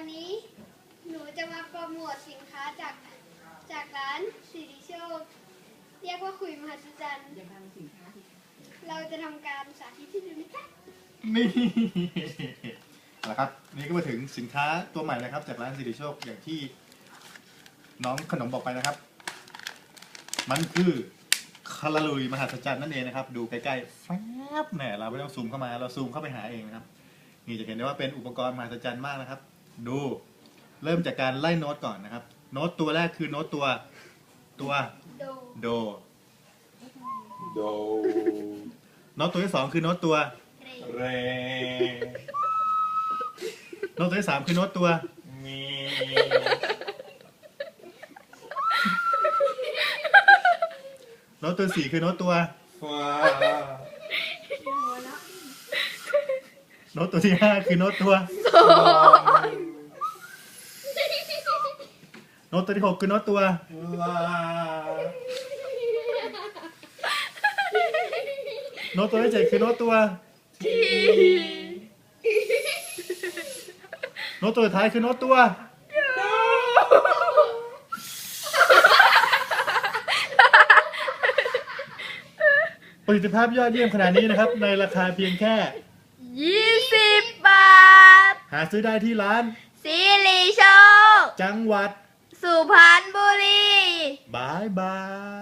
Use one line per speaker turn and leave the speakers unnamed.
วันนี้หนูจะมาโปรโมทสินค้าจากจากร้านสิริโชค เรียกว่าคุยมหัศจรรย์เราจะทำการสาธิตให้ดูนะคะ
นี่นะครับนี่ก็มาถึงสินค้าตัวใหม่นะครับ จากร้านสิริโชคอย่างที่ น้องขนมบอกไปนะครับ มันคือคาราลุยมหัศจรรย์นั่นเองนะครับ ดูใกล้ๆแฟบแหน่เราไม่ต้องซูมเข้ามา เราซูมเข้าไปหาเองนะครับ นี่จะเห็นได้ว่าเป็นอุปกรณ์มหัศจรรย์มากนะครับ ดู เริ่มจากการไล่โน้ตก่อนนะครับ โน้ตตัวแรกคือโน้ตตัวตัว
โด
โด
โด
โน้ตตัวที่สองคือโน้ตตัว
เร
เร
โน้ตตัวที่สามคือโน้ตตัว
มี
โน้ตตัวสี่คือโน้ตตัว
ฟ้า
โน้ตตัวที่ห้าคือโน้ตตัว โน้ตตัวที่หกคือโน้ตตัว
ลา
โน้ตตัวที่เจ็ดคือโน้ตตัว โน้ตตัวสุดท้ายคือโน้ตตัว ประสิทธิภาพยอดเยี่ยมขนาดนี้นะครับ ในราคาเพียงแค่
ยี่สิบบาท
หาซื้อได้ที่ร้าน
สิริโชค
จังหวัด
สุพรรณบุรี
บายบาย